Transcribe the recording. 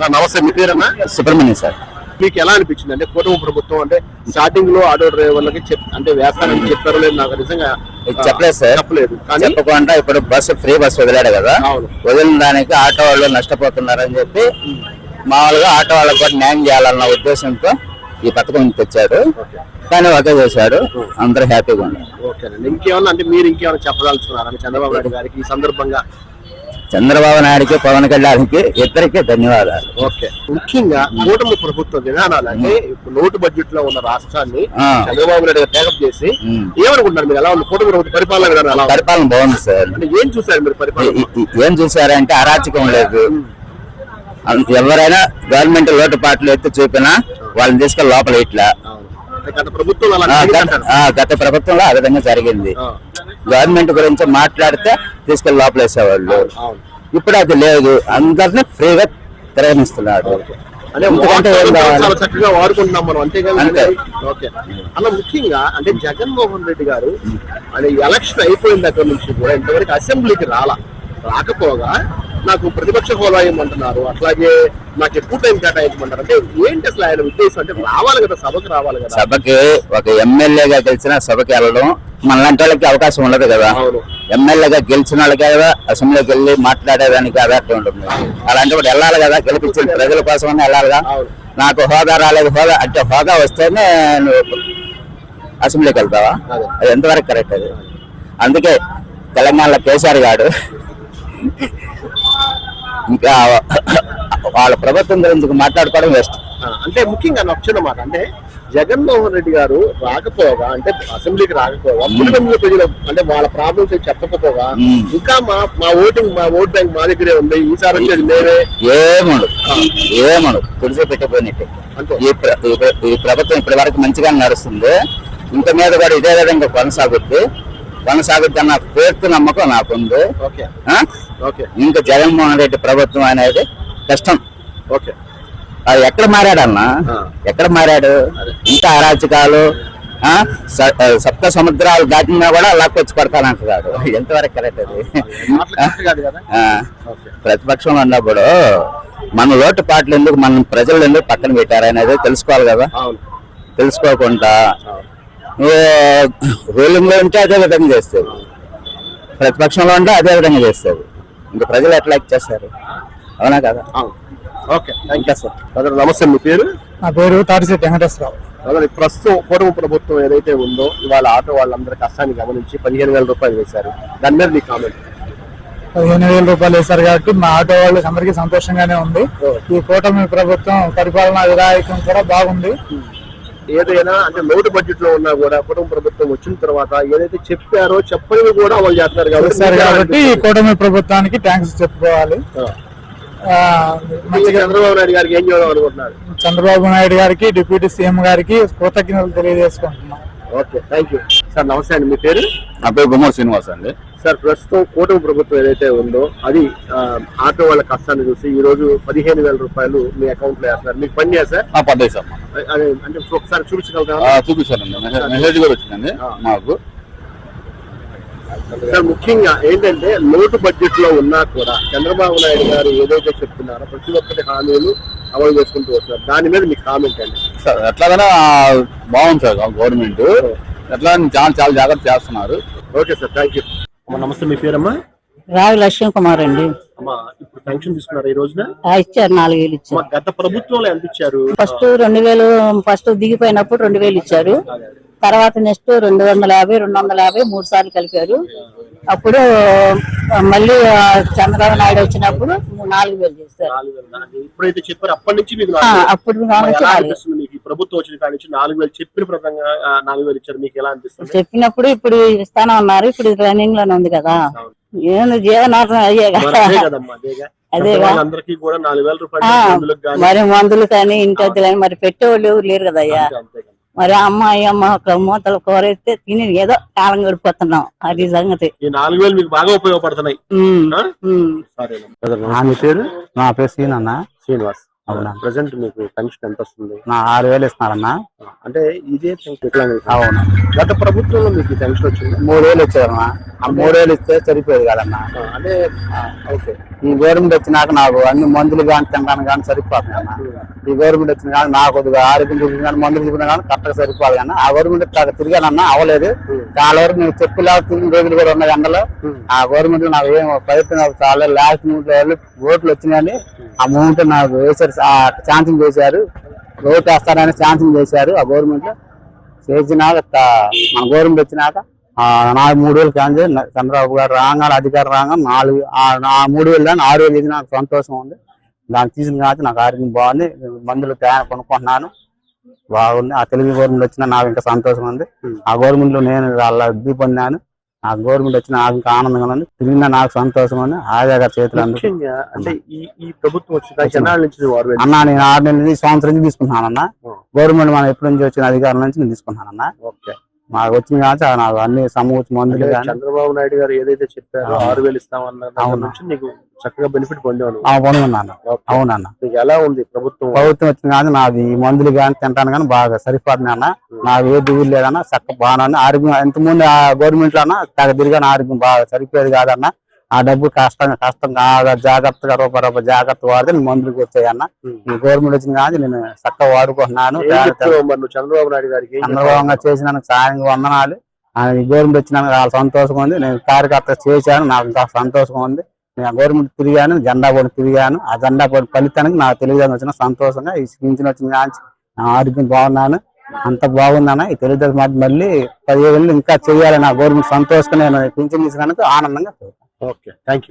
నమస్తే మీ పేరన్నా? సుబ్రహ్మణ్యం సార్. మీకు ఎలా అనిపించింది? అంటే కుటుంబ ప్రభుత్వం అంటే స్టార్టింగ్లో ఆటో డ్రైవర్లకి అంటే వేస్తానని చెప్పారో లేదు నాకు నిజంగా చెప్పలేదు సార్. చెప్పలేదు. చెప్పకుండా ఇప్పుడు బస్సు ఫ్రీ బస్సు వదిలాడు కదా. వదిలిన దానికి ఆటో వాళ్ళు నష్టపోతున్నారని చెప్పి మామూలుగా ఆటో వాళ్ళకి కూడా న్యాయం చేయాలన్న ఉద్దేశంతో ఈ పథకం తెచ్చాడు. కానీ ఒకే చేశాడు. అందరూ హ్యాపీగా ఉన్నారు. ఓకేనండి. ఇంకేమన్నా అంటే మీరు ఇంకేమైనా చెప్పదలుచుకున్నారా? చంద్రబాబు నాయుడు గారికి ఈ సందర్భంగా చంద్రబాబు నాయుడుకి పవన్ కళ్యాణ్కి ఇద్దరికి ధన్యవాదాలు. ఓకే. ముఖ్యంగా కూటమి ప్రభుత్వ విధానాలు అంటే ఇప్పుడు లోటు బడ్జెట్లో ఉన్న రాష్ట్రాన్ని. చంద్రబాబు నాయుడు టేకప్ చేసి. ఏమనుకుంటున్నారు మీరు? ఎలా ఉంది. కూటమి ప్రభుత్వ పరిపాలన విధానం ఎలా ఉంది? పరిపాలన బాగుంది సార్. అంటే ఏం చూసారు మీరు పరిపాలన? ఏం చూసారంటే అరాచకం లేదు. ఎవరైనా గవర్నమెంట్ లోటుపాట్లు ఎత్తి చూపినా వాళ్ళని తీసుకెళ్ళి లోపల ఇట్లా. గత ప్రభుత్వంలో ఆ విధంగా జరిగింది. గవర్నమెంట్ గురించి మాట్లాడితే తీసుకెళ్ళి లోపలేసేవాళ్ళు. ఇప్పుడు అది లేదు. అందరినీ ఫ్రీగా తిరగనిస్తున్నాడు చక్కగా వాడుకుంటున్నాం మనం. అంతేగాని అంతే. ఓకే. అలా ముఖ్యంగా అంటే జగన్మోహన్ రెడ్డి గారు అంటే ఎలక్షన్ అయిపోయిన దగ్గర నుంచి కూడా ఇంతవరకు అసెంబ్లీకి రాలా. రాకపోగా నాకు ప్రతిపక్ష హోదా ఇవ్వమంటున్నారు అట్లాగే నాకు ఎక్కువ టైం కేటాయించమంటారు. అంటే ఏంటి అసలు ఆయన ఉద్దేశం? అంటే రావాలి కదా సభకు రావాలి కదా. సభకి ఒక ఎమ్మెల్యేగా గెలిచిన సభకి వెళ్ళడం మనలాంటి వాళ్ళకి అవకాశం ఉండదు కదా. ఎమ్మెల్యేగా గెలిచిన వాళ్ళకి కదా అసెంబ్లీకి వెళ్ళి మాట్లాడేదానికి అదర్థం ఉంటుంది. అలాంటి వాడు వెళ్ళాలి కదా గెలిపించిన ప్రజల కోసం వెళ్ళాలిగా. అవును. నాకు హోదా రాలేదు హోదా అంటే హోదా వస్తేనే నువ్వు అసెంబ్లీకి వెళ్తావా? అదే. అది ఎంతవరకు కరెక్ట్ అది? అందుకే తెలంగాణలో కేసీఆర్ గారు ఇంకా వాళ్ళ ప్రభుత్వం గురించి మాట్లాడుకోవడం వేస్ట్. అంటే ముఖ్యంగా నాకు చిన్న మాట అంటే జగన్మోహన్ రెడ్డి గారు రాకపోగా అంటే అసెంబ్లీకి రాకపోగా పులివెందుల ప్రజలు అంటే వాళ్ళ ప్రాబ్లమ్స్ చెప్పకపోగా. ఇంకా మా మా ఓటింగ్ మా ఓట్ బ్యాంక్ మా దగ్గరే ఉంది ఈసారి వచ్చేది మేమే. ఏమను ఏమను తుడిసి పెట్టిపోయినట్టు అంతే. ఈ ప్ర- ఈ ప్ర- ఈ ప్రభుత్వం ఇప్పటి వరకు మంచిగా నడుస్తుంది. ఇంక మీద కూడా ఇదే విధంగా కొనసాగుద్ది. కొనసాగుద్ది అన్న పూర్తి నమ్మకం నాకుంది? ఓకే. ఇంకా జగన్మోహన్ రెడ్డి ప్రభుత్వం అనేది కష్టం. ఓకే. అది ఎక్కడ మారాడు అన్న. ఎక్కడ మారాడు? ఇంకా అరాచకాలు సప్త సముద్రాలు దాటినా కూడా లాక్కొచ్చి పడతానంటున్నాడు. ఎంతవరకు కరెక్ట్ అది? కాదు కదా? ప్రతిపక్షంలో ఉన్నప్పుడు మన లోటు పాటలు ఎందుకు మన ప్రజలు ఎందుకు పక్కన పెట్టారు అనేది తెలుసుకోవాలి కదా? తెలుసుకోకుండా అవును. నువ్వు రూలింగ్లో ఉంటే అదే విధంగా చేస్తావు ప్రతిపక్షంలో ఉంటే అదే విధంగా చేస్తావు ఇంకా ప్రజలు ఎట్లా చేస్తారు. అవునా కదా? Okay thank you sir. Brother నమస్తే మీ పేరు? నా పేరు తాటిశెట్టి వెంకటేశ్వరరావు. బ్రదర్ ప్రస్తుతం కూటమి ప్రభుత్వం ఏదైతే ఉందో ఇవాళ ఆటో వాళ్ళందరి కష్టాన్ని గమనించి పదిహేను వేల రూపాయలు వేశారు. దాని మీద మీ కామెంట్ పదిహేను వేల రూపాయలు వేశారు కాబట్టి మా ఆటో వాళ్ళకి అందరికీ సంతోషంగానే ఉంది. ఈ కూటమి ప్రభుత్వం పరిపాలనా విధాయకం కూడా బాగుంది. ఏదైనా అంటే లోటు బడ్జెట్లో ఉన్నా కూడా కుటుంబ ప్రభుత్వం వచ్చిన తర్వాత ఏదైతే చెప్పారో చెప్పనివి కూడా వాళ్ళు చేస్తున్నారు కాబట్టి కాబట్టి కూటమి ప్రభుత్వానికి థ్యాంక్స్ చెప్పుకోవాలి. చంద్రబాబు నాయుడు గారికి ఏం చేద్దాం అనుకుంటున్నారు? చంద్రబాబు నాయుడు గారికి డిప్యూటీ సీఎం గారికి కృతజ్ఞతలు తెలియజేసుకుంటున్నాం. ఓకే థ్యాంక్ యూ సార్ నమస్తే అండి. మీ పేరు? నా పేరు గుమ్మడి శ్రీనివాస్ అండి. సార్ ప్రస్తుతం కూటమి ప్రభుత్వం ఏదైతే ఉందో అది ఆటో వాళ్ళ కష్టాన్ని చూసి ఈ రోజు పదిహేను వేల రూపాయలు మీ అకౌంట్లో వేస్తున్నారు. మీకు పని చేస్తారు పడ్డాయి సార్. అంటే ఒకసారి చూపించగలుగుతారా చూపిస్తానండి మెసేజ్ కూడా వచ్చిందండి మాకు. సార్ ముఖ్యంగా ఏంటంటే లోటు బడ్జెట్లో ఉన్నా కూడా చంద్రబాబు నాయుడు గారు ఏదైతే చెప్తున్నారో ప్రతి ఒక్కటి హామీలు అమలు చేసుకుంటూ వస్తున్నారు. దాని మీద మీ కామెంట్ అండి. సార్ ఎట్లాగైనా బాగుంది సార్ గవర్నమెంట్. ఎట్లా చాలా చాలా జాగ్రత్త చేస్తున్నారు. ఓకే సార్ థ్యాంక్ యూ నమస్తే మీ పేరమ్మా? రావి లక్ష్మణ్ కుమార్ అండి. అమ్మా ఇప్పుడు పెన్షన్ తీసుకున్నారు ఈ రోజున? ఆ, ఇచ్చారు నాలుగు వేలు ఇచ్చారు. గత ప్రభుత్వంలో ఎంత ఇచ్చారు? ఫస్ట్ రెండు వేలు ఫస్ట్ దిగిపోయినప్పుడు రెండు వేలు ఇచ్చారు. తర్వాత నెక్స్ట్ రెండు వందల యాభై రెండు వందల యాభై మూడు సార్లు కలిపారు. అప్పుడు మళ్ళీ చంద్రబాబు నాయుడు వచ్చినప్పుడు నాలుగు వేలు చేస్తారు. అప్పుడు ప్రభుత్వం వచ్చిన కాడి నుంచి నాలుగు వేలు చెప్పిన ప్రకారంగా నాలుగు వేలు ఇచ్చారు. మీకు ఎలా అనిపిస్తుంది? చెప్పినప్పుడు ఇప్పుడు ఇస్తాను అన్నారు. ఇప్పుడు రన్నింగ్లోనే ఉంది కదా. ఏంది జీవనార్థం అయ్యే మరి కదా అదే. అందరికీ కూడా నాలుగు వేల రూపాయలు మరి మందులు కానీ ఇంటి కానీ మరి పెట్టేవాళ్ళు ఎవరు లేరు కదా అయ్యా. మరి అమ్మాయి అమ్మ ఒక మూతలు కూరైతే తిని ఏదో కాలం గడిపోతున్నాం. అది సంగతి. ఈ నాలుగు వేలు మీకు బాగా ఉపయోగపడుతున్నాయి. ఉమ్, ఆ? ఉమ్. సరేనమ్మా. మీ పేరు? నా పేరు సీన్ అన్న శ్రీనివాస్. అవునా? ప్రజెంట్ మీకు పెన్షన్ ఎంత వస్తుంది నా ఆరు వేలు ఇస్తున్నారన్నా. అంటే ఇదే పెన్షన్. అవును. గత ప్రభుత్వంలో మీకు పెన్షన్ వచ్చింది? మూడు వేలు ఇచ్చారన్నా. ఆ మూడు వేలు ఇస్తే సరిపోయేది కదన్నా. అంటే ఓకే. ఈ గవర్నమెంట్ వచ్చినాక నాకు అన్ని మందులు కానీ తినడానికి కానీ సరిపోతుంది అన్న. ఈ గవర్నమెంట్ వచ్చిన కానీ నాకు కొద్దిగా ఆరోగ్యం చూపించిన కానీ మందులు చూపించిన కానీ కరెక్ట్గా సరిపోదు కానీ ఆ గవర్నమెంట్ తిరిగానన్నా అవ్వలేదు. చాలా వరకు నేను చెప్పులా తిరిగిన రోజులు కూడా ఉన్నాయి ఎండలో. ఆ గవర్నమెంట్లో నాకు ఏం ప్రయత్నం చాలా లాస్ట్ మూమెంట్లో ఓట్లు వచ్చినాయని ఆ మూమెంట్ నాకు వేసారు ఛాన్సింగ్ చేశారు. ఓటు వేస్తారని ఛాన్సింగ్ చేశారు ఆ గవర్నమెంట్ చేసినాక మన గవర్నమెంట్ వచ్చినాక నాలుగు మూడు వేలు క్యాన్సిల్ చంద్రబాబు గారు రాగానే అధికారం రాగా నాలుగు మూడు వేలు కానీ ఆరు వేలు ఇది నాకు సంతోషం ఉంది. దాన్ని తీసిన కాబట్టి నాకు ఆరోగ్యం బాగుంది. మందులు తయారు కొనుక్కుంటున్నాను. బాగుంది. ఆ తెలుగు గవర్నమెంట్ వచ్చినా నాకు ఇంకా సంతోషం ఉంది. ఆ గవర్నమెంట్లో నేను వాళ్ళ లబ్ధి పొందాను. ఆ గవర్నమెంట్ వచ్చిన నాకు ఆనందంగా ఉంది. తిరిగినా నాకు సంతోషం ఉంది. ఆజా గారి చేతులు అంటే ఈ ప్రభుత్వం వచ్చిన అన్న నేను ఆరు నెలల సంవత్సరం నుంచి తీసుకుంటున్నాను అన్న ఆ. గవర్నమెంట్ మనం ఎప్పటి నుంచి వచ్చిన అధికారం నుంచి నేను తీసుకుంటున్నాను అన్న ఓకే. మాకు వచ్చిన కానీ నాకు అన్ని సమూర్తి మందులు చంద్రబాబు నాయుడు గారు ఏదైతే చెప్పారో. ఆరు వేలు ఇస్తామన్న. నుంచి నీకు చక్కగా బెనిఫిట్ పొందావు నువ్వు. ఆ పొందుకున్నాను ఓకే. అవునన్న నీకు ఎలా ఉంది ప్రభుత్వం ప్రభుత్వం వచ్చిన కానీ నాకు ఈ మందులు కానీ తింటాను కానీ బాగా సరిపోతుంది అన్న నాకు ఏ దిగులు లేదన్న చక్క బాగా ఆరోగ్యం ఇంతకుముందు గవర్నమెంట్లో అన్న తగ్గ తిరిగాను ఆరోగ్యం బాగా సరిపోయేది కాదన్న ఆ డబ్బు కష్టంగా కష్టం కాగా జాగ్రత్తగా రూపాయి రూపాయి జాగ్రత్త వాడితే నేను మందులకు వచ్చాయన్న గవర్నమెంట్ వచ్చిన కానీ నేను చక్కగా వాడుకుంటున్నాను. చంద్రబాబు నాయుడు గారికి చంద్రబాబు చేసిన సాయం వందనాలు. గవర్నమెంట్ వచ్చిన చాలా సంతోషంగా ఉంది. నేను కార్యకర్త చేశాను. నాకు ఇంకా సంతోషంగా ఉంది. నేను గవర్నమెంట్ తిరిగాను జెండా బోర్డు తిరిగాను. ఆ జెండా బోర్డు ఫలితానికి నాకు తెలుగుదేశం వచ్చిన సంతోషంగా ఈ పింఛన్ వచ్చిన ఆరోగ్యం బాగున్నాను. అంత బాగుందన్న ఈ తెలుగుదేశం మళ్ళీ పదిహేను ఇంకా చేయాలి నా గవర్నమెంట్ సంతోషంగా నేను పింఛన్ ఇచ్చినందుకు ఆనందంగా ఓకే థ్యాంక్ యూ